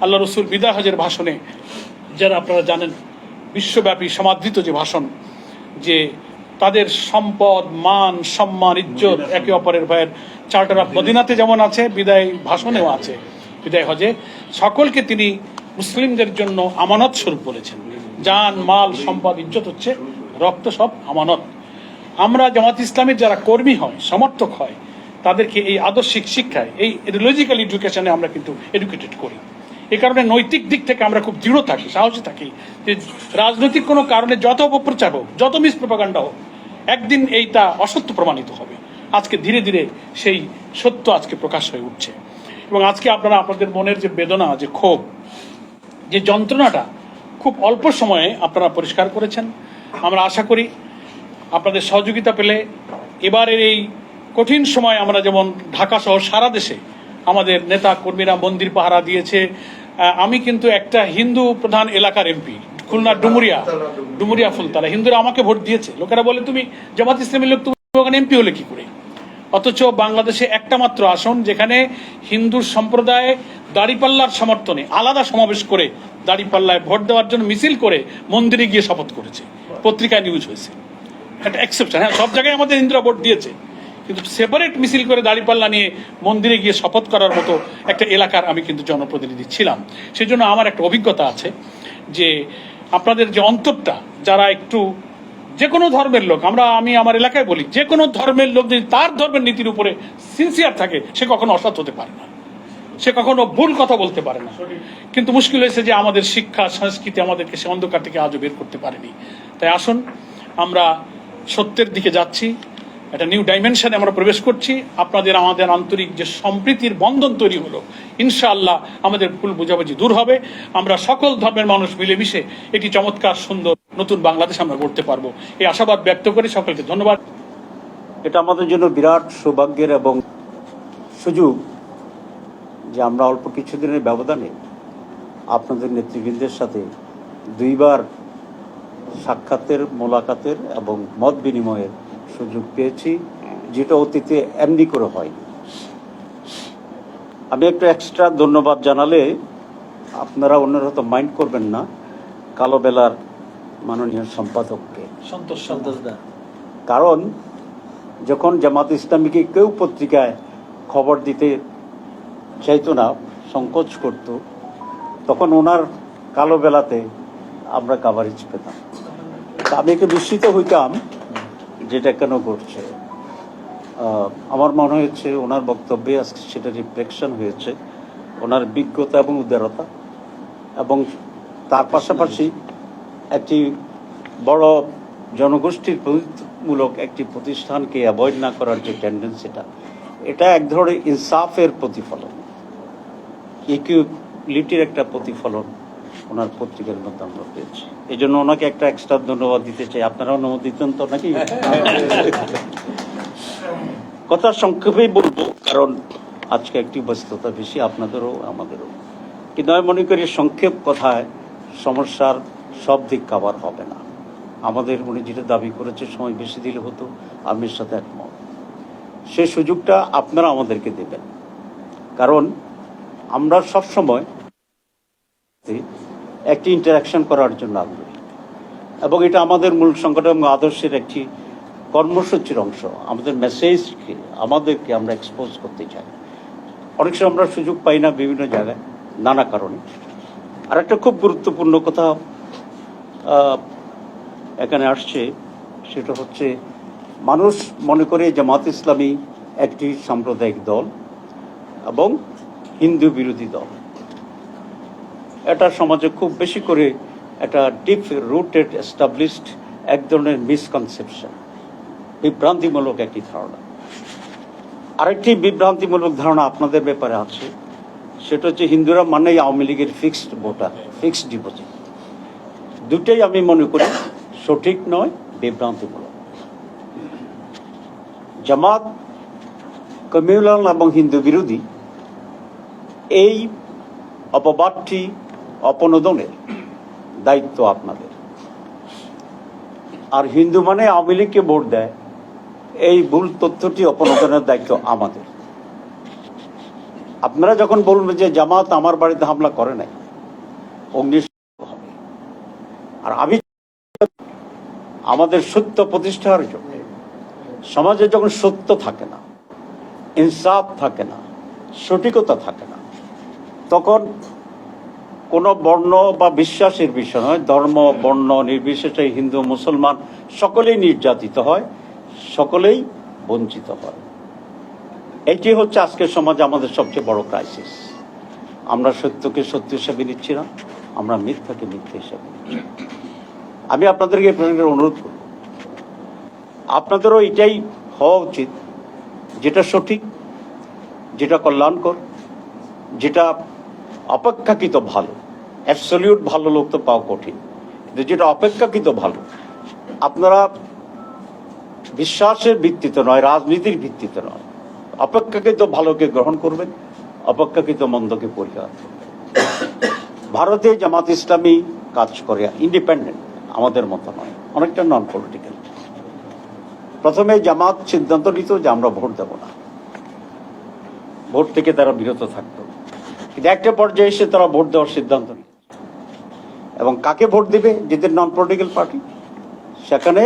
আল্লাহ রসুল বিদায় হজের ভাষণে যারা আপনারা জানেন বিশ্বব্যাপী সমাদৃত যে ভাষণ যে তাদের সম্পদ মান সম্মান ইজ্জত একে অপরের ভয়ের চার্টার অফ মদিনাতে যেমন আছে বিদায় ভাষণেও আছে। বিদায় হজে সকলকে তিনি মুসলিমদের জন্য আমানত স্বরূপ বলেছেন। জান মাল সম্পদ ইজ্জত হচ্ছে রক্ত সব আমানত। আমরা জামাত ইসলামের যারা কর্মী হয় সমর্থক হয় তাদেরকে এই আদর্শিক শিক্ষায়, এই লজিক্যাল এডুকেশনে আমরা কিন্তু এডুকেটেড করি। এ কারণে নৈতিক দিক থেকে আমরা খুব দৃঢ় থাকি, সাহসী থাকি যে রাজনৈতিক কোনো কারণে যত অপপ্রচার হোক, যত মিস মিসপ্রপাগান্ডা হোক, একদিন এইটা অসত্য প্রমাণিত হবে। আজকে ধীরে ধীরে সেই সত্য আজকে প্রকাশ হয়ে উঠছে। এবং আজকে আপনারা আপনাদের মনের যে বেদনা, যে ক্ষোভ, যে যন্ত্রণাটা খুব অল্প সময়ে আপনারা পরিষ্কার করেছেন। আমরা আশা করি আপনাদের সহযোগিতা পেলে এবারের এই কঠিন সময় আমরা যেমন ঢাকা সহ সারা দেশে আমাদের নেতা কর্মীরা মন্দির পাহারা দিয়েছে। আমি কিন্তু একটা হিন্দু প্রধান এলাকার এমপি, খুলনা ডুমুরিয়া ডুমুরিয়া ফুলতলা। হিন্দুরা আমাকে ভোট দিয়েছে। লোকেরা বলে, তুমি জামাত ইসলামের লোক, তুমি ওখানে এমপি হলে কি করে? অথচ বাংলাদেশে একটা মাত্র আসন, যেখানে হিন্দু সম্প্রদায় দাড়িপাল্লার সমর্থনে আলাদা সমাবেশ করে দাড়িপাল্লায় ভোট দেওয়ার জন্য মিছিল করে মন্দিরে গিয়ে শপথ করেছে। পত্রিকায় নিউজ হয়েছে। একটা এক্সেপশন হ্যাঁ সব জায়গায় আমাদের হিন্দুরা ভোট দিয়েছে। কিন্তু সেপারেট মিছিল করে দাঁড়িপাল্লা নিয়ে মন্দিরে গিয়ে শপথ করার মতো একটা এলাকার আমি কিন্তু জনপ্রতিনিধি ছিলাম। সেই জন্য আমার একটা অভিজ্ঞতা আছে যে আপনাদের যে অন্তরটা যারা একটু যে কোনো ধর্মের লোক আমরা আমি আমার এলাকায় বলি যে কোনো ধর্মের লোক যদি তার ধর্মের নীতির উপরে সিনসিয়ার থাকে সে কখনো অসৎ হতে পারে না। সে কখনো ভুল কথা বলতে পারে না। কিন্তু মুশকিল হয়েছে যে আমাদের শিক্ষা সংস্কৃতি আমাদেরকে সে অন্ধকার থেকে আজও বের করতে পারেনি। তাই আসুন আমরা সত্যের দিকে যাচ্ছি। একটা নিউ ডাইমেনশনে আমরা প্রবেশ করছি। আপনাদের, আমাদের আন্তরিক যে সম্প্রীতির বন্ধন তৈরি হলো, ইনশাআল্লাহ আমাদের ভুল বোঝাবুঝি দূর হবে। আমরা সকল ধর্মের মানুষ মিলেমিশে একটি চমৎকার, সুন্দর, নতুন বাংলাদেশ আমরা গড়তে পারব। এই আশাবাদ ব্যক্ত করে সকলকে ধন্যবাদ। এটা আমাদের জন্য বিরাট সৌভাগ্যের এবং সুযোগ যে আমরা অল্প কিছুদিনের ব্যবধানে আপনাদের নেতৃবৃন্দের সাথে দুইবার সাক্ষাতের, মোলাকাতের এবং মত বিনিময়ের সুযোগ পেয়েছি যেটা অতীতে এমনি করে হয়নি আমি একটু এক্সট্রা ধন্যবাদ জানালে আপনারা অন্যরা হয়তো মাইন্ড করবেন না কালো বেলার মাননীয় সম্পাদককে। সন্তোষ সন্তোষ দা। কারণ যখন জামাত ইসলামীকে কেউ পত্রিকায় খবর দিতে চাইতো না সংকোচ করত তখন ওনার কালো বেলাতে আমরা কাভারেজ পেতাম। তা আমি একটু বিস্মিত হইতাম যেটা কেন ঘটছে? আমার মনে হয়েছে ওনার বক্তব্যে আজকে সেটা রিফ্লেকশন হয়েছে। ওনার বিজ্ঞতা এবং উদারতা এবং তার পাশাপাশি একটি বড় জনগোষ্ঠীর প্রতিমূলক একটি প্রতিষ্ঠানকে অ্যাভয়েড না করার যে টেন্ডেন্সিটা এটা এক ধরনের ইনসাফের প্রতিফলন ইকুইলিটির একটা প্রতিফলন। ওনার পত্রিকার মধ্যে আমরা পেয়েছি। এই জন্য ওনাকে একটা এক্সট্রা ধন্যবাদ দিতে চাই। আপনারা অনুমতি দিতেন তো নাকি? কথা সংক্ষেপেই বলব, কারণ আজকে একটি ব্যস্ততা বেশি, আপনাদেরও, আমাদেরও। কিন্তু আমি মনে করি সংক্ষেপ কথায় সমস্যার সব দিক কাভার হবে না। আমাদের, উনি যেটা দাবি করেছে, সময় বেশি দিলে হতো, আমি এর সাথে একমত। সে সুযোগটা আপনারা আমাদেরকে দেবেন। কারণ আমরা সব সময় একটি ইন্টারাকশন করার জন্য আগ্রহী। এবং এটা আমাদের মূল সংগঠন এবং আদর্শের একটি কর্মসূচির অংশ। আমাদের মেসেজকে আমাদেরকে আমরা এক্সপোজ করতে চাই। অনেক সময় আমরা সুযোগ পাই না বিভিন্ন জায়গায়, নানা কারণে। আর একটা খুব গুরুত্বপূর্ণ কথা এখানে আসছে, সেটা হচ্ছে মানুষ মনে করে জামাত ইসলামী একটি সাম্প্রদায়িক দল এবং হিন্দু বিরোধী দল। এটা সমাজে খুব বেশি করে একটা ডিপ রুটেড এস্টাবলিশড এক ধরনের মিসকনসেপশন বিভ্রান্তিমূলক একটি ধারণা। আরেকটি বিভ্রান্তিমূলক ধারণা আপনাদের ব্যাপারে আছে, সেটা হচ্ছে হিন্দুরা মানেই আওয়ামী লীগের ফিক্সড ভোটার ফিক্সড ডিপোজিট দুটাই আমি মনে করি সঠিক নয়, বিভ্রান্তিমূলক। জামাত কমিউনাল এবং হিন্দু বিরোধী এই অপবাদটি অপনোদনের দায়িত্ব আপনাদের। আর হিন্দু মানে আওয়ামী লীগকে ভোট দেয়, এই ভুল তথ্যটি অপনোদনের দায়িত্ব আমাদের। আপনারা যখন বলবেন যে জামাত আমার বাড়িতে হামলা করে নাই অগ্নি আর আমি আমাদের সত্য প্রতিষ্ঠার জন্য, সমাজে যখন সত্য থাকে না, ইনসাফ থাকে না, সঠিকতা থাকে না, তখন কোনো বর্ণ বা বিশ্বাসের বিষয় নয়। ধর্ম, বর্ণ নির্বিশেষে হিন্দু, মুসলমান সকলেই নির্যাতিত হয়, সকলেই বঞ্চিত হয়। এটি হচ্ছে আজকের সমাজে আমাদের সবচেয়ে বড় ক্রাইসিস আমরা সত্যকে সত্য হিসেবে নিচ্ছি না, আমরা মিথ্যাকে মিথ্যা হিসেবে আমি আপনাদেরকে এই প্রসঙ্গে অনুরোধ করব। আপনাদেরও এটাই হওয়া উচিত, যেটা সঠিক, যেটা কল্যাণকর, যেটা অপেক্ষাকৃত ভালো। অ্যাবসলিউট ভালো লোক তো পাওয়া কঠিন। কিন্তু যেটা অপেক্ষাকৃত ভালো, আপনারা বিশ্বাসের ভিত্তিতে নয়, রাজনীতির ভিত্তিতে নয়। অপেক্ষাকৃত ভালোকে গ্রহণ করবেন, অপেক্ষাকৃত মন্দকে পরিহার করবেন। ভারতে জামাত ইসলামী কাজ করে ইন্ডিপেন্ডেন্ট আমাদের মতো নয়, অনেকটা নন পলিটিক্যাল প্রথমে জামাত সিদ্ধান্ত নিত যে আমরা ভোট দেব না। ভোট থেকে তারা বিরত থাকতো। কিন্তু একটা পর্যায়ে এসে তারা ভোট দেওয়ার সিদ্ধান্ত নিল এবং কাকে ভোট দিবে? যেদের নন পলিটিক্যাল পার্টি সেখানে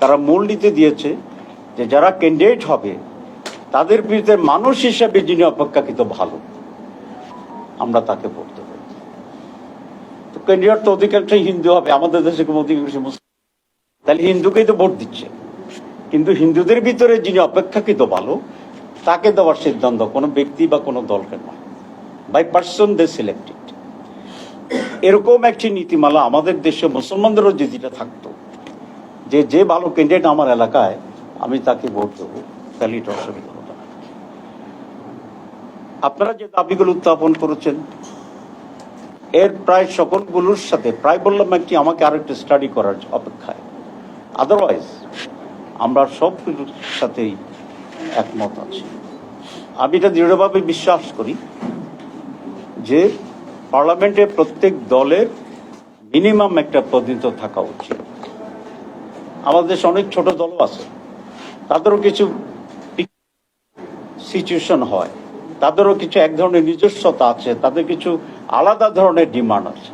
তারা মূল নীতি দিয়েছে যে যারা ক্যান্ডিডেট হবে, তাদের বিরুদ্ধে মানুষ হিসাবে যিনি অপেক্ষাকৃত ভালো, আমরা তাকে ভোট দেবো। তো ক্যান্ডিডেট তো অধিকাংশই হিন্দু হবে, আমাদের দেশে কোনো অধিকাংশ মুসলিম। তাহলে হিন্দুকেই তো ভোট দিচ্ছে। কিন্তু হিন্দুদের ভিতরে যিনি অপেক্ষাকৃত ভালো, তাকে দেওয়ার সিদ্ধান্ত কোনো ব্যক্তি বা কোনো দলকে নয়। বাই পার্সন দে সিলেক্টেড এরকম একটি নীতিমালা আমাদের দেশে মুসলমানদেরও যদি এটা থাকতো, যে যে ভালো ক্যান্ডিডেট আমার এলাকায়, আমি তাকে ভোট দেবো, তাহলে এটা অসুবিধা হতো না। আপনারা যে দাবিগুলো উত্থাপন করেছেন, এর প্রায় সকলগুলোর সাথে, প্রায় বললাম একটি, আমাকে আরও একটু স্টাডি করার অপেক্ষায়। আদারওয়াইজ আমরা সবগুলোর সাথেই একমত আছি। আমি এটা দৃঢ়ভাবে বিশ্বাস করি। যে পার্লামেন্টে প্রত্যেক দলের মিনিমাম একটা প্রতিনিধিত্ব থাকা উচিত। আমাদের দেশে অনেক ছোট দলও আছে। তাদেরও কিছু সিচুয়েশন হয়। তাদেরও কিছু এক ধরনের নিজস্বতা আছে। তাদের কিছু আলাদা ধরনের ডিমান্ড আছে।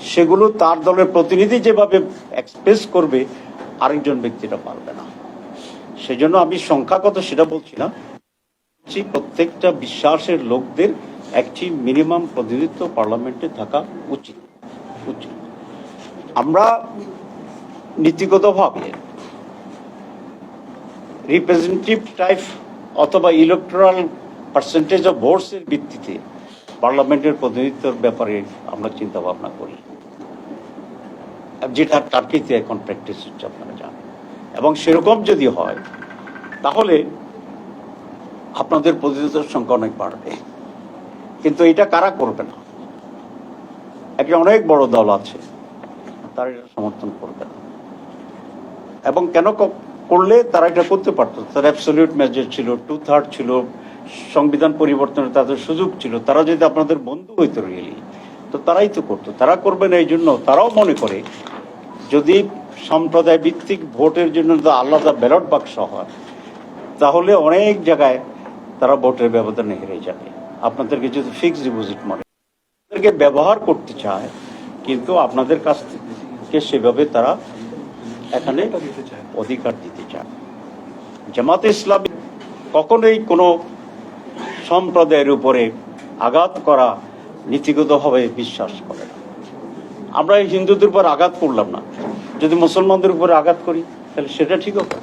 সেগুলো তার দলের প্রতিনিধি যেভাবে এক্সপ্রেস করবে, আরেকজন ব্যক্তিটা পারবে না। সেজন্য আমি সংখ্যাগত সেটা বলছি না। প্রত্যেকটা বিশ্বাসের লোকদের একটি মিনিমাম প্রতিনিধিত্ব পার্লামেন্টে থাকা উচিত উচিত। আমরা নীতিগতভাবে রিপ্রেজেন্টেটিভ টাইপ অথবা ইলেকট্রাল পার্সেন্টেজ অফ ভোটস এর ভিত্তিতে পার্লামেন্টের প্রতিনিধিত্বর ব্যাপারে আমরা চিন্তা ভাবনা করি। যেটা টার্কিতে এখন প্র্যাকটিস হচ্ছে, আপনারা জানেন। এবং সেরকম যদি হয়, তাহলে আপনাদের প্রতিনিধিত্বের সংখ্যা অনেক বাড়বে। কিন্তু এটা কারা করবে না? একটা অনেক বড় দল আছে, তারা এটা সমর্থন করবে না। এবং কেন করলে তারা এটা করতে পারতো? তার অ্যাবসলিউট মেজর ছিল টু থার্ড ছিল, সংবিধান পরিবর্তনের তাদের সুযোগ ছিল। তারা যদি আপনাদের বন্ধু হইতো রিয়েলি তো তারাই তো করতো। তারা করবে না এই জন্য, তারাও মনে করে, যদি সম্প্রদায় ভিত্তিক ভোটের জন্য আলাদা ব্যালট বাক্স হয়, তাহলে অনেক জায়গায় তারা ভোটের ব্যবধানে হেরে যাবে। আপনাদেরকে যদি ফিক্সড ডিপোজিট মনে তাদেরকে ব্যবহার করতে চায়, কিন্তু আপনাদের কাছ থেকে সেভাবে তারা এখানে অধিকার দিতে চায়। জামাতে ইসলামী কখনোই কোনো সম্প্রদায়ের উপরে আঘাত করা নীতিগতভাবে বিশ্বাস করে না। আমরা এই হিন্দুদের উপর আঘাত করলাম না। যদি মুসলমানদের উপরে আঘাত করি, তাহলে সেটা ঠিক হবে।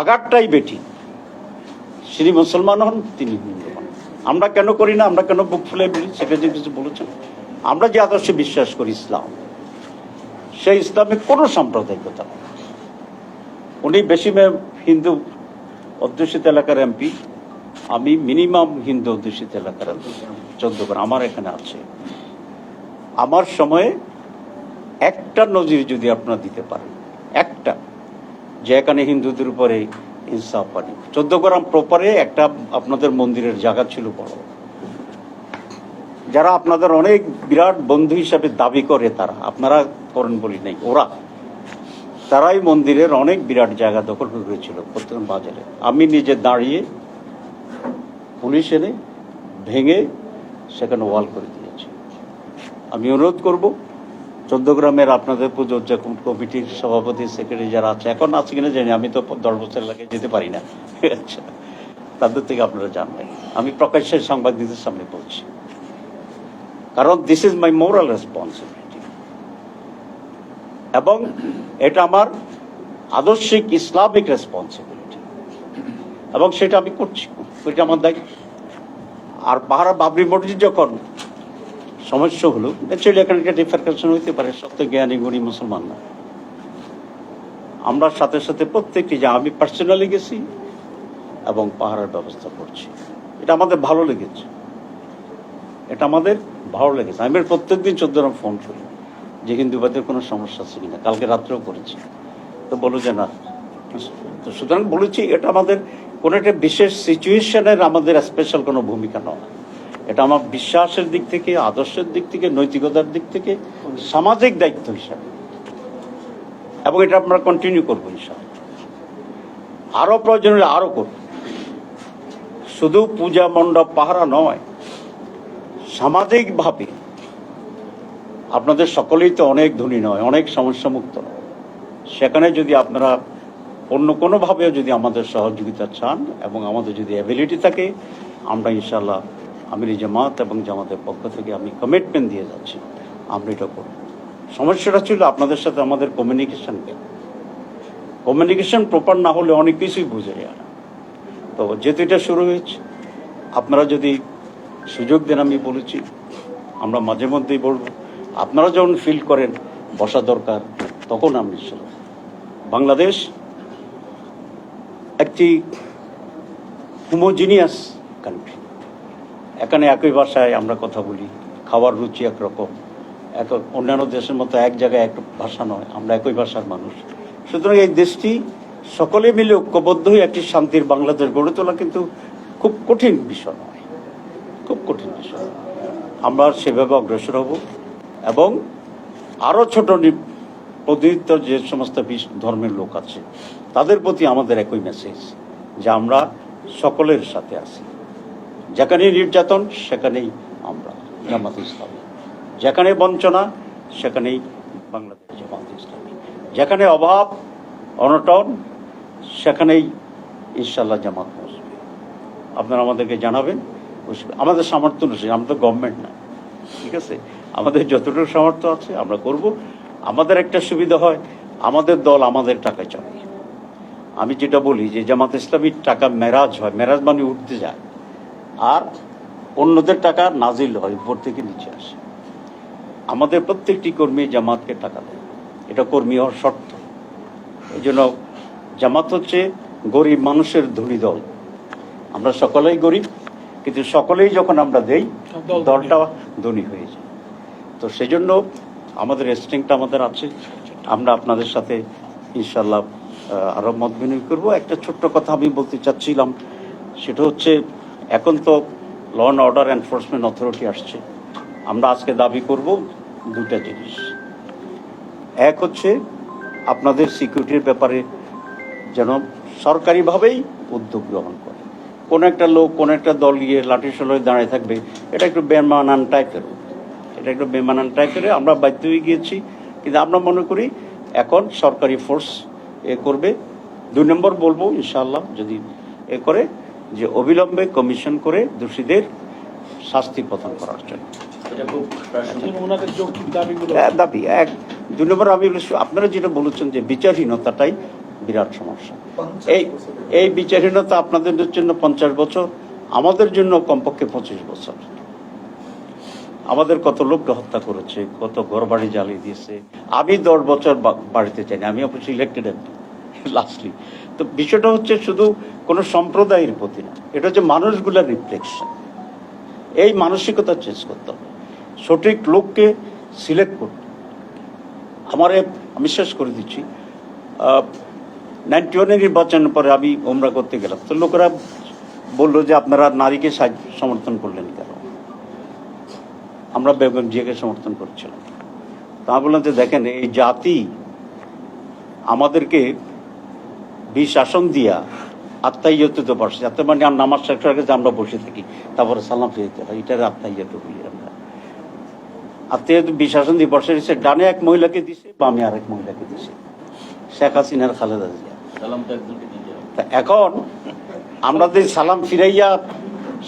আঘাতটাই বেটি তিনি মুসলমান হন, তিনি হিন্দু হন। আমরা কেন করি না? আমরা কেন বুক ফুলে? বলি সেটা যে কিছু বলেছেন। আমরা যে আদর্শে বিশ্বাস করি ইসলাম, সেই ইসলামে কোনো সাম্প্রদায়িকতা নেই উনি বেশি হিন্দু অধ্যুষিত এলাকার এমপি, আমি মিনিমাম হিন্দু অধ্যুষিত এলাকার বার আমার এখানে আছে। আমার সময়ে একটা নজির যদি আপনারা দিতে পারেন, একটা, যে এখানে হিন্দুদের উপরে ইনসাফ পানি চোদ্দ গ্রাম প্রপারে একটা আপনাদের মন্দিরের জায়গা ছিল বড়। যারা আপনাদের অনেক বিরাট বন্ধু হিসাবে দাবি করে তারা, আপনারা করেন বলি নাই, ওরা। তারাই মন্দিরের অনেক বিরাট জায়গা দখল করে হয়েছিল প্রত্যেক বাজারে। আমি নিজে দাঁড়িয়ে পুলিশ এনে ভেঙে সেখানে ওয়াল করে দিয়েছি। আমি অনুরোধ করব চোদ্দগ্রামের আপনাদের পুজো যে কমিটির সভাপতি সেক্রেটারি যারা আছে। এখন আছে কিনা জানি আমি তো দশ বছর লাগে যেতে পারি না। আচ্ছা তাদের থেকে আপনারা জানবেন। আমি প্রকাশ্যে সাংবাদিকদের সামনে বলছি। কারণ this is my moral responsibility এবং এটা আমার আদর্শিক ইসলামিক রেসপন্সিবিলিটি এবং সেটা আমি করছি। এটা আমার দায়িত্ব। আর পাহাড়া বাবরি মসজিদ যখন সমস্যা হলো। অ্যাকচুয়ালি এখানে একটা ডিফারেন্সেশন হইতে পারে, সত্য জ্ঞানী, গুণী মুসলমান না আমরা সাথে সাথে প্রত্যেকটি যে আমি পার্সোনালি গেছি এবং পাহাড়ের ব্যবস্থা করছি। এটা আমাদের ভালো লেগেছে। এটা আমাদের ভালো লেগেছে। আমি প্রত্যেক দিন চোদ্দ রাম ফোন করি যে হিন্দুবাদের কোনো সমস্যা আছে কিনা। কালকে রাত্রেও করেছি। তো বলো যে না। তো সুতরাং বলেছি, এটা আমাদের কোনো একটা বিশেষ সিচুয়েশনের আমাদের স্পেশাল কোনো ভূমিকা নয়। এটা আমার বিশ্বাসের দিক থেকে, আদর্শের দিক থেকে, নৈতিকতার দিক থেকে সামাজিক দায়িত্ব হিসাবে। এবং এটা আমরা কন্টিনিউ করব হিসাবে আরও প্রয়োজন হলে আরও করব। শুধু পূজা মণ্ডপ পাহারা নয়, সামাজিকভাবে আপনাদের সকলেই তো অনেক ধনী নয়, অনেক সমস্যা মুক্ত নয়। সেখানে যদি আপনারা অন্য কোনোভাবেও যদি আমাদের সহযোগিতা চান এবং আমাদের যদি অ্যাবিলিটি থাকে, আমরা ইনশাল্লাহ আমির জামাত এবং জামাতের পক্ষ থেকে আমি কমিটমেন্ট দিয়ে যাচ্ছি। আমরা এটা করব। সমস্যাটা ছিল আপনাদের সাথে আমাদের কমিউনিকেশনকে কমিউনিকেশন প্রপার না হলে অনেক কিছুই বুঝে যায় না। তো যেহেতু এটা শুরু হয়েছে, আপনারা যদি সুযোগ দেন আমি বলেছি, আমরা মাঝে মধ্যেই বলব, আপনারা যখন ফিল করেন বসা দরকার, তখন আমি বাংলাদেশ একটি হোমোজিনিয়াস কান্ট্রি এখানে একই ভাষায় আমরা কথা বলি। খাওয়ার রুচি একরকম। এক অন্যান্য দেশের মতো এক জায়গায় এক ভাষা নয়, আমরা একই ভাষার মানুষ। সুতরাং এই দেশটি সকলে মিলে ঐক্যবদ্ধ হয়ে একটি শান্তির বাংলাদেশ গড়ে তোলা কিন্তু খুব কঠিন বিষয় নয়। খুব কঠিন বিষয়। আমরা সেভাবে অগ্রসর হব এবং আরও ছোট প্রতিনিধিত্ব যে সমস্ত ধর্মের লোক আছে, তাদের প্রতি আমাদের একই মেসেজ যে আমরা সকলের সাথে আছি। যেখানেই নির্যাতন, সেখানেই আমরা জামাত ইসলামী যেখানে বঞ্চনা, সেখানেই বাংলাদেশ জামাত ইসলামী যেখানে অভাব, অনটন, সেখানেই ইনশাল্লাহ জামাত বসবে। আপনারা আমাদেরকে জানাবেন আমাদের সামর্থ্য অনুসারে, আমরা তো গভর্নমেন্ট না, ঠিক আছে? আমাদের যতটুকু সামর্থ্য আছে, আমরা করব। আমাদের একটা সুবিধা হয়, আমাদের দল আমাদের টাকায় চলে আমি যেটা বলি যে জামাত ইসলামীর টাকা মেরাজ হয়। মেরাজ মানে উঠতে যায়। আর অন্যদের টাকা নাজিল হয় উপর থেকে নিচে আসে। আমাদের প্রত্যেকটি কর্মী জামাতকে টাকা দেয়। এটা কর্মী হওয়ার শর্ত। এই জন্য জামাত হচ্ছে গরিব মানুষের ধনী দল। আমরা সকলেই গরিব কিন্তু সকলেই যখন আমরা দেই দলটা ধনী হয়ে যায়। তো সেই জন্য আমাদের স্ট্রিংটা আমাদের আছে। আমরা আপনাদের সাথে ইনশাল্লাহ আহ, আরও মত বিনিময় করব। একটা ছোট্ট কথা আমি বলতে চাচ্ছিলাম সেটা হচ্ছে এখন তো law and order enforcement authority আসছে। আমরা আজকে দাবি করব দুটা জিনিস। এক হচ্ছে আপনাদের সিকিউরিটির ব্যাপারে যেন সরকারিভাবেই উদ্যোগ গ্রহণ করে। কোনো একটা লোক, কোনো একটা দল গিয়ে লাঠি সোলয়ে দাঁড়িয়ে থাকবে, এটা একটু বেমানান টাইপের এটা একটু বেমানান টাইপের আমরা বাধ্য হয়ে গিয়েছি। কিন্তু আমরা মনে করি এখন সরকারি ফোর্স এ করবে। দুই নম্বর বলব ইনশাল্লাহ যদি এ করে যে অবিলম্বে কমিশন করে দোষীদের শাস্তি প্রদান করার জন্য। দাবি এক দুই নম্বর আমি আপনারা যেটা বলেছেন যে বিচারহীনতাটাই বিরাট সমস্যা। এই এই বিচারহীনতা আপনাদের জন্য পঞ্চাশ বছর আমাদের জন্য কমপক্ষে পঁচিশ বছর। আমাদের কত লোককে হত্যা করেছে কত ঘর বাড়ি জ্বালিয়ে দিয়েছে। আমি দশ বছর বা- বাড়িতে চাইনি আমি অবশ্যই ইলেক্টেড লাস্টলি তো বিষয়টা হচ্ছে শুধু কোনো সম্প্রদায়ের প্রতি না। এটা হচ্ছে মানুষগুলোর রিফ্লেকশন এই মানসিকতা চেঞ্জ করতে হবে। সঠিক লোককে সিলেক্ট করতে আমার আমি শেষ করে দিচ্ছি। নাইনটি ওয়ানের নির্বাচনের পরে আমি ওমরা করতে গেলাম। তো লোকেরা বলল যে, আপনারা নারীকে সমর্থন করলেন কেন? আমরা বেগম জিয়াকে সমর্থন করছিলাম। তা বললাম যে, দেখেন, এই জাতি আমাদেরকে বিশ আসন দিয়া আত্মাইয়ত তো বসে যাতে মানে আমরা নামাজ শেষ হয়ে গেছে আমরা বসে থাকি তারপরে সালাম ফিরতে হয়। এটার আত্মাইয়ত বলি আমরা। আত্মীয় বিশাসন দিবসের হিসেবে ডানে এক মহিলাকে দিছে বামে আরেক মহিলাকে দিছে। শেখ হাসিনার খালেদা জিয়া। তা এখন আমরা যদি সালাম ফিরাইয়া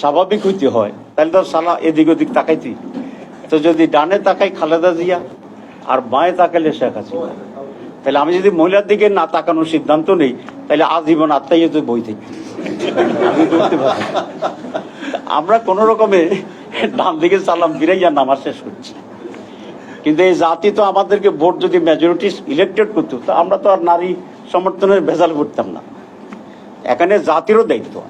স্বাভাবিক হইতে হয় তাহলে তো সালা এদিক ওদিক তাকাইতি তো যদি ডানে তাকাই খালেদা জিয়া আর বাঁয়ে তাকাইলে শেখ হাসিনা। তাহলে আমি যদি মহিলার দিকে না তাকানোর সিদ্ধান্ত নেই তাহলে আজীবন আত্মাই তো বই থাকি। আমি বলতে পারি। আমরা কোন রকমে ডান দিকে সালাম ফিরাইয়া নামাজ শেষ করছি। কিন্তু এই জাতি তো আমাদেরকে ভোট যদি মেজরিটি ইলেক্টেড করতো, তো আমরা তো আর নারী সমর্থনের ভেজাল করতাম না। এখানে জাতিরও দায়িত্ব।